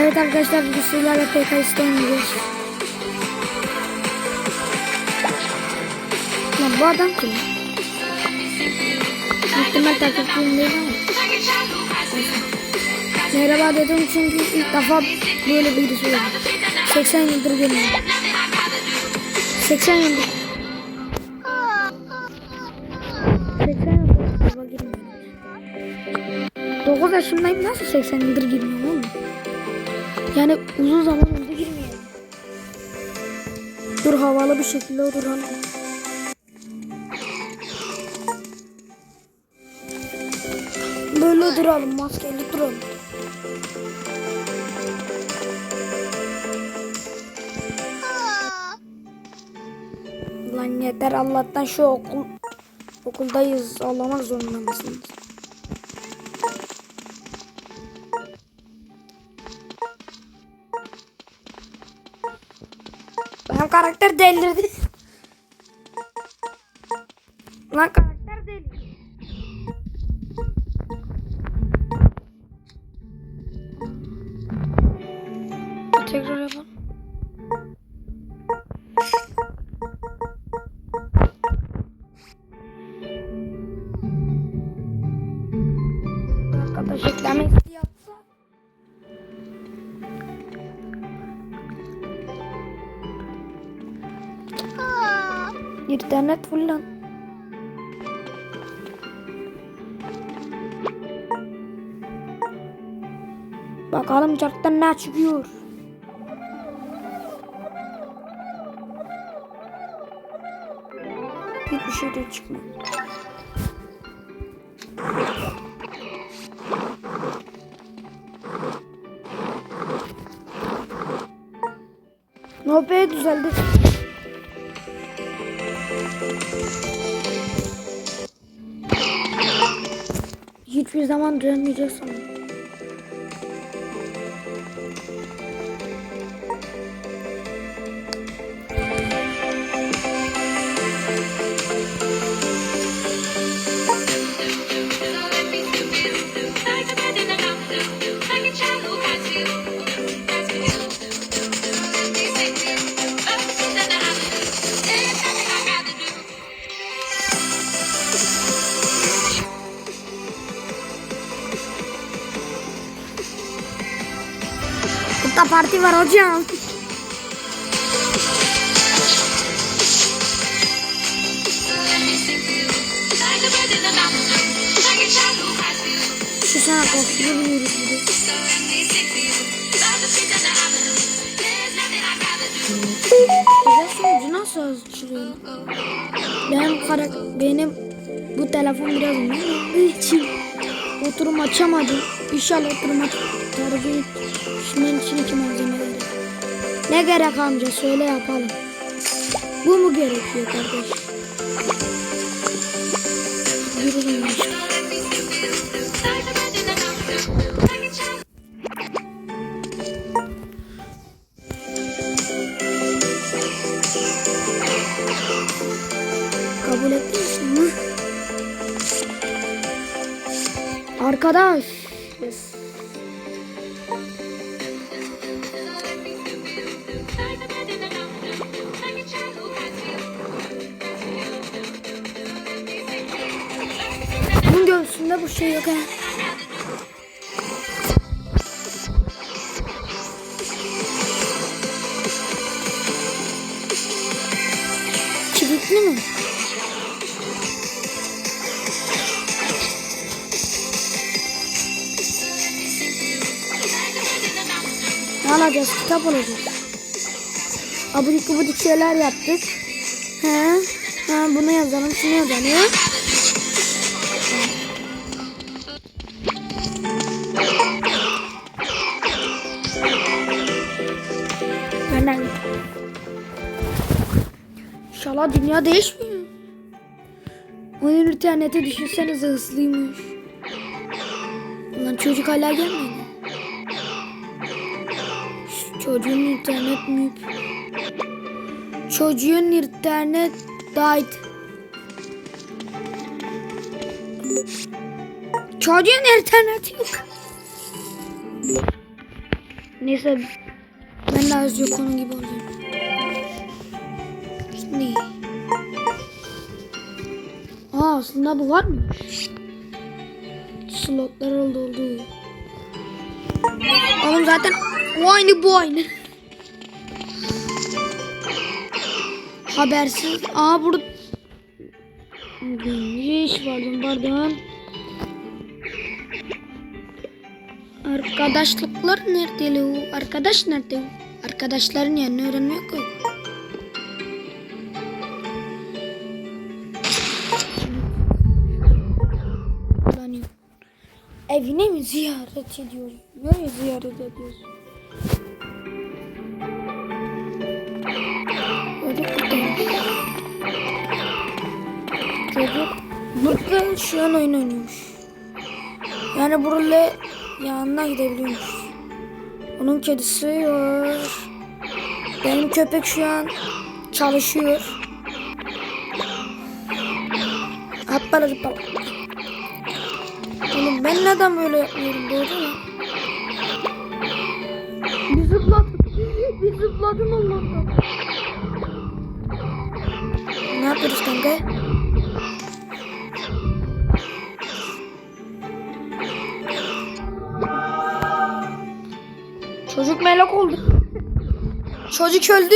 Evet arkadaşlar bugün sizlerle PKX'de oynayacağız. Lan bu adam kim? Muhtemel takipçim değil ama. Merhaba dedim çünkü ilk defa böyle birisi oldu. 80 yıldır görmüyorum. 80 yıldır. 80 yıldır defa girmiyorum. 9 yaşındayım nasıl 80 yıldır girmiyorum oğlum? Yani uzun zaman oldu girmeyelim. Dur havalı bir şekilde oturalım. Böyle duralım maskeli duralım. Lan yeter Allah'tan şu okul okuldayız ağlamak zorunda mısınız? Karakter delirdi. İnternet full lan. Bakalım çarktan ne çıkıyor. Hiçbir şey de çıkmıyor. No be düzeldi. Hiçbir zaman dönmeyecek sanırım. Kutla parti var hocam. Şu sana korkuyu biliyoruz bir de. Özel sonucu nasıl açılıyor? Benim karak benim bu telefon biraz ne için oturum açamadım. İnşallah oturum aç tarifi şunun içindeki malzemeleri. Ne gerek amca söyle yapalım. Bu mu gerekiyor kardeş? İşte. Kabul ettin mi? Arkadaş. Göğsünde bu şey yok ha. Kilitli mi? Ne alacağız? Kitap alacağız. Abudik gubudik şeyler yaptık. He. Ha, bunu yazalım. Şunu yazalım. Benden. İnşallah dünya değişmiyor. Oyun internete düşünsenize hızlıymış. Ulan çocuk hala gelmedi. Çocuğun internet mi? Çocuğun internet died. Çocuğun internet yok. Neyse az yok onun gibi olacağım. Şimdi. Aa aslında bu var mı? Slotlar oldu oldu. Oğlum zaten o aynı bu aynı. Habersiz. Aa burada Geniş pardon pardon. Arkadaşlıklar nerede? Arkadaş nerede? Arkadaşların öğrenmiyor ki. Kullanıyor. Evine mi ziyaret ediyor? Nereye ziyaret ediyorsun? Çocuk burada şu an oyun oynuyormuş. Yani buraya yanına gidebiliyormuş. Onun kedisi var. Benim köpek şu an çalışıyor. Hoppala zıppala. Oğlum ben neden böyle yapmıyorum doğru mu? Bir zıpladım. Bir zıpladım Allah'tan. Ne yapıyoruz kanka? Çocuk melek oldu. Çocuk öldü.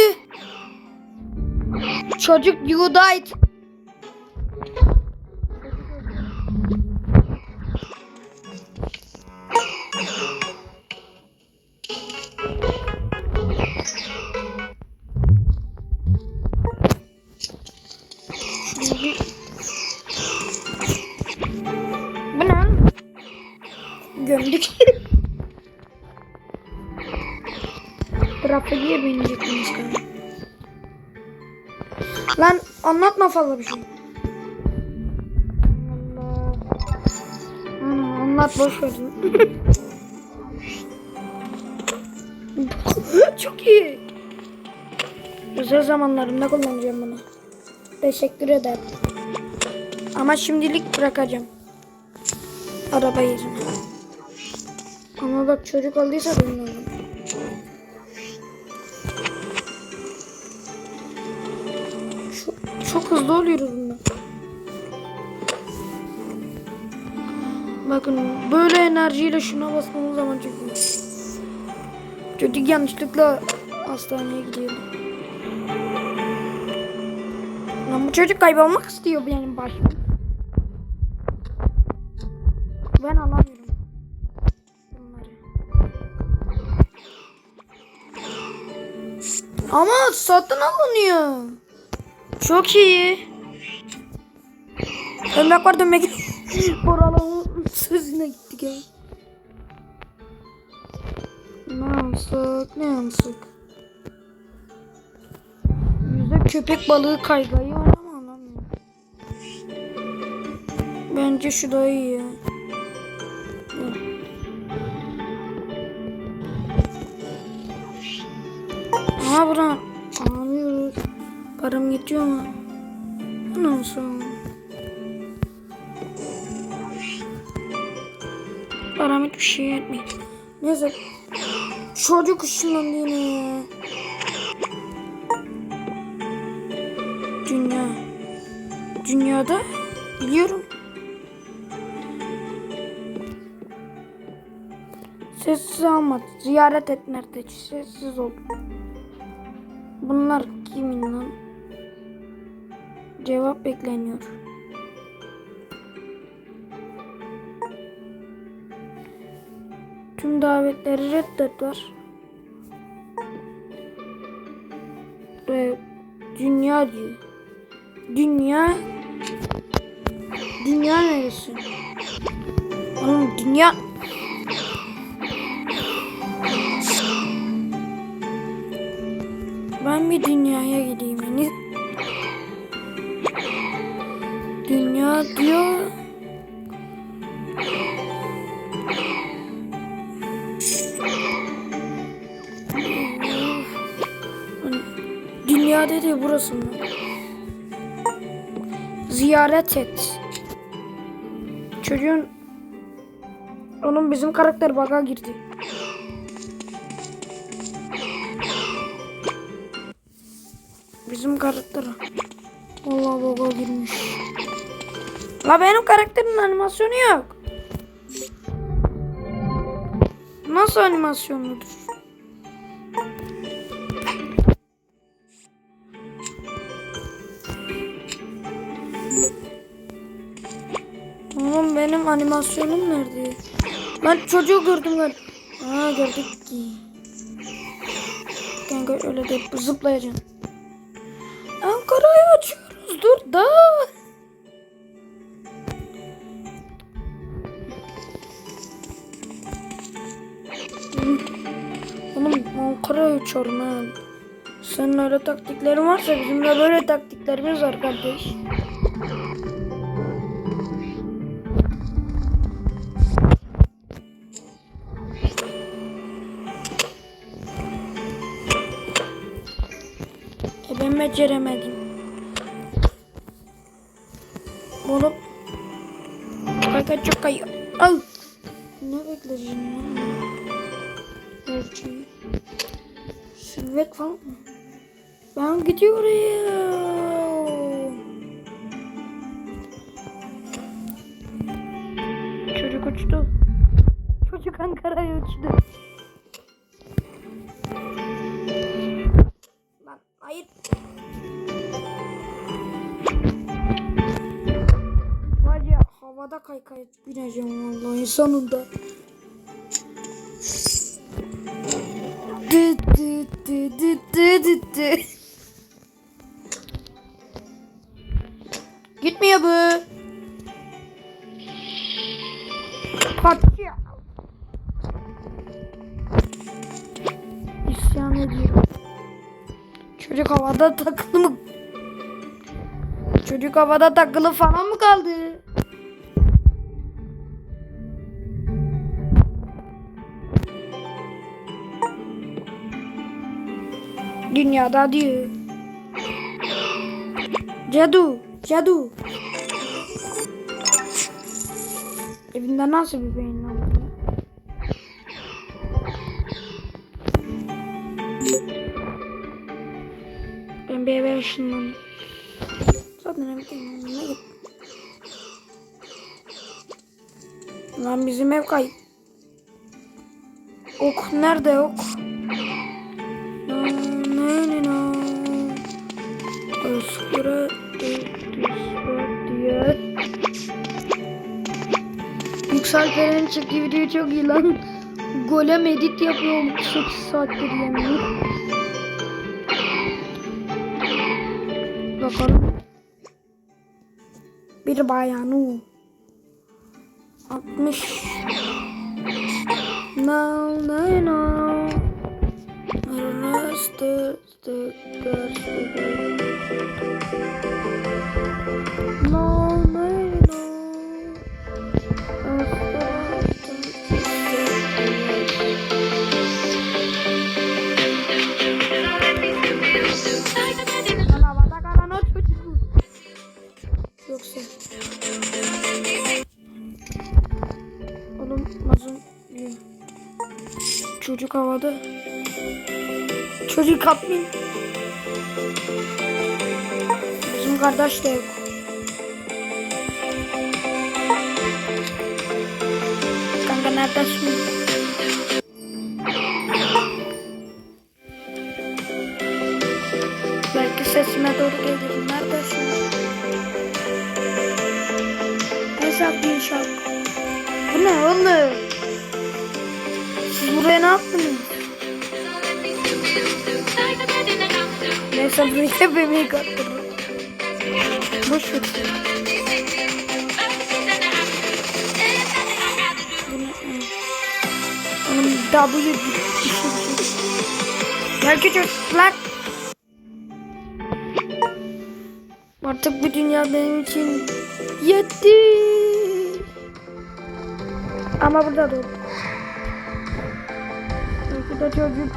Çocuk you died. Fazla bir şey. Ana, boş ver. Çok iyi. Özel zamanlarımda kullanacağım bunu. Teşekkür ederim. Ama şimdilik bırakacağım. Araba yerine. Ama bak çocuk olduysa bilmiyorum. Çok, hızlı oluyoruz bundan. Bakın böyle enerjiyle şuna bastığımız zaman çok. Çocuk yanlışlıkla hastaneye gidiyor. Lan bu çocuk kaybolmak istiyor benim başım. Ben alamıyorum. Ama satın alınıyor. Çok iyi. Dönmek var dönmek. Borala'nın sözüne gittik ya. Ne alsak ne alsak. Yüzde köpek balığı kaygayı var ama alamıyorum. Bence şu da iyi ya. Aha alamıyoruz. Param yetiyor mu? Nasıl? Param hiçbir şey yetmiyor. Neyse. Çocuk ışınlandı yine ya. Dünya. Dünyada biliyorum. Sessiz alma. Ziyaret et nerede? Sessiz ol. Bunlar kimin lan? Cevap bekleniyor. Tüm davetleri reddet var. Ve dünya diyor. Dünya Dünya neresi? Oğlum dünya Ben bir dünyaya ifade ediyor burası mı? Ziyaret et. Çocuğun onun bizim karakter baga girdi. Bizim karakter vallahi baga girmiş. La benim karakterin animasyonu yok. Nasıl animasyonudur? Benim animasyonum nerede? Ben çocuğu gördüm galiba. Aa gördük ki. Kanka öyle değil zıplayacağım. Ankara'yı açıyoruz dur da. Oğlum Ankara'ya uçuyorum ha. Senin öyle taktiklerin varsa bizim de böyle taktiklerimiz var kardeş. Beceremedim. Bunu Kanka çok kayıyor. Al. Ne bekleyeceğim lan? Ölçüyü. Silvet falan mı? Ben gidiyorum. Çocuk uçtu. Çocuk Ankara'ya uçtu. Havada kaykay bineceğim vallahi sonunda. Dı dı dı dı dı dı dı. Gitmiyor bu. Kaçıyor. İsyan ediyor. Çocuk havada takılı mı? Çocuk havada takılı falan mı kaldı? Dünyada diyor. Cadu, cadu. Evinde nasıl bir beyin bu? Ben bir eve ışınlandım. Zaten evdeyim. Ne git? Lan bizim ev kayıp. Ok nerede ok? Yüksel Feren'in çektiği video çok iyi lan. Golem edit yapıyor 8 saattir yemin. Bakalım. Bir bayanı. 60. No, no, no. Rastı, stı, stı, Çocuk havada. Çocuk kapmayın. Bizim kardeş de yok. Kanka neredesin? Belki sesime doğru gelir. Neredesin? Hesap bir şarkı. Bu ne oğlum? Buraya ne yaptınız? Neyse buraya bebeği kattırdım. Boş ver. Onun W. Gel küçükler. Artık bu dünya benim için yetti. Ama burada dur. De çocuk.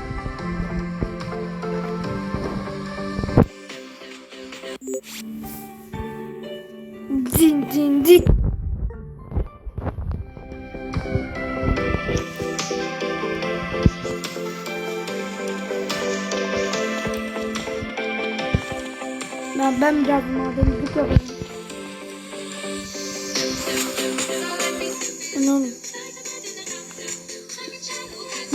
Din din din. Lan ben biraz madencilik yapayım.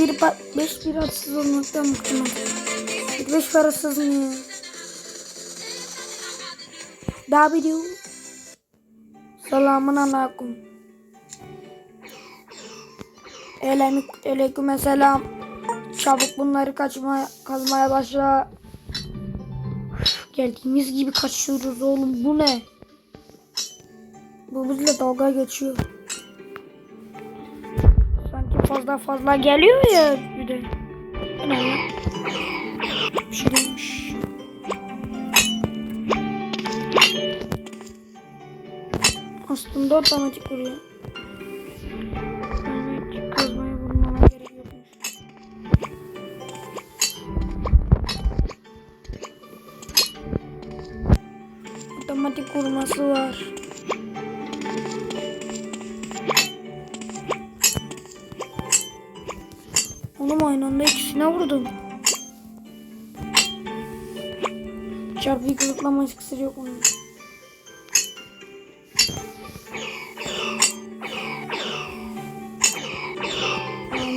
Bir pa beş bir atsız olmaktan. Bir beş parasız mı ya? W. Selamun aleyküm. Aleyküm selam. Çabuk bunları kaçmaya, kazmaya başla. Geldiğimiz gibi kaçıyoruz oğlum. Bu ne? Bu bizle dalga geçiyor. Fazla fazla geliyor ya bir de. Değilmiş. Aslında otomatik vuruyor. Oğlum aynı anda ikisine vurdum. Çarpıyı kılıklama iksiri yok onun.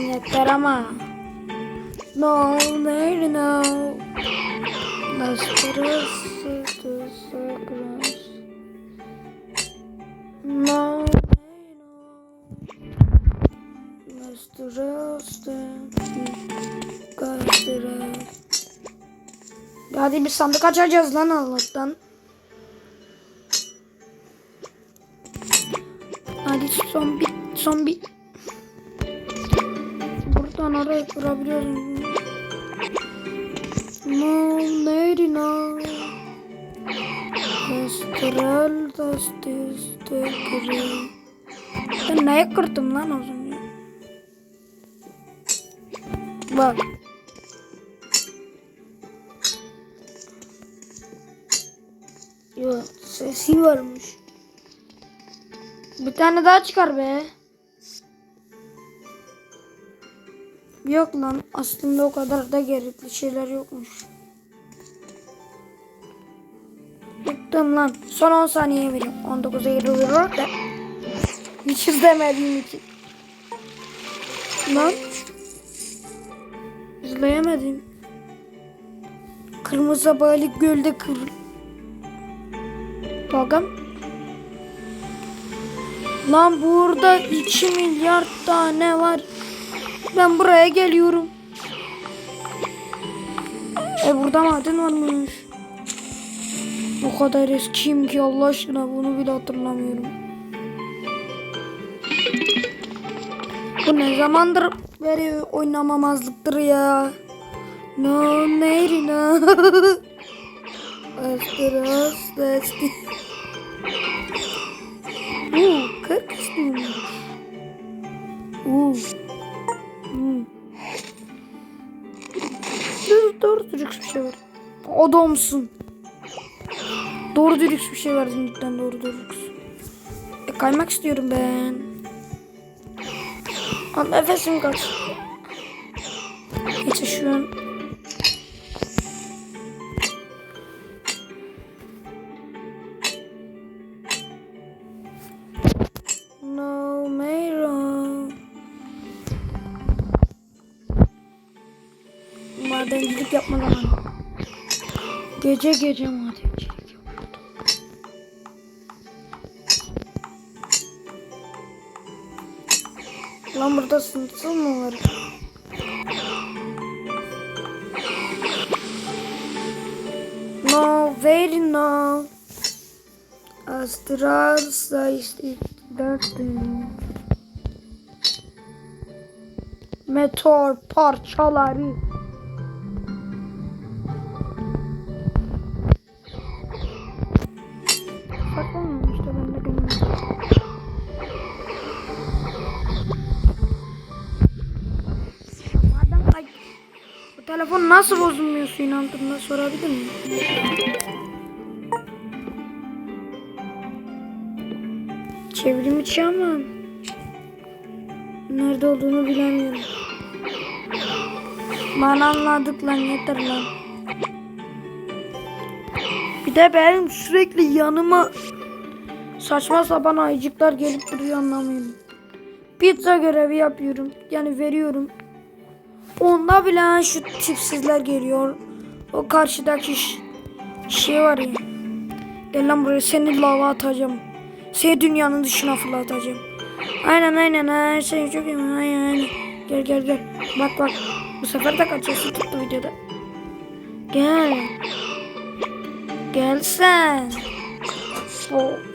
Yeter ama. No, no, no. Las perras Hadi bir sandık açacağız lan Allah'tan. Hadi son bir son bir Buradan oraya kurabiliyoruz. No? Astral tastistekri. Ben neye kırdım lan az önce? Bak. Sesi varmış. Bir tane daha çıkar be. Yok lan aslında o kadar da gerekli şeyler yokmuş. Bıktım lan. Son 10 saniye veriyorum. 19'a 20 veriyor da. Hiç izlemediğim için. Lan. İzleyemedim. Kırmızı balık gölde kır. Bakın. Lan burada 2 milyar tane var. Ben buraya geliyorum. E burada maden varmış. O kadar eskiyim ki Allah aşkına bunu bile hatırlamıyorum. Bu ne zamandır beri oynamamazlıktır ya. No neyri no. Astır astır. Uuu 40 istiyormuş. Uuu. Hmm. Dur, doğru dürüst bir şey var. Adamsın. Doğru dürüst bir şey verdin cidden doğru dürüst. E, kaymak istiyorum ben. Ama nefesim kaç. Neyse an. Gece gece madencilik yapıyordum. Lan burada sınırsız mı var? No, very no. Astral sayısı Meteor parçaları. Nasıl bozulmuyor suyun altında sorabilir miyim? Çevrim içi ama nerede olduğunu bilemiyorum. Bana anladık lan yeter lan. Bir de benim sürekli yanıma saçma sapan ayıcıklar gelip duruyor anlamıyorum. Pizza görevi yapıyorum. Yani veriyorum. Onda bile şu tipsizler geliyor. O karşıdaki şey var ya. Gel lan buraya seni lava atacağım. Seni dünyanın dışına fırlatacağım. Aynen aynen her şey çok iyi. Aynen aynen. Gel gel gel. Bak bak. Bu sefer de kaçıyorsun tuttu videoda. Gel. Gel sen. Oh.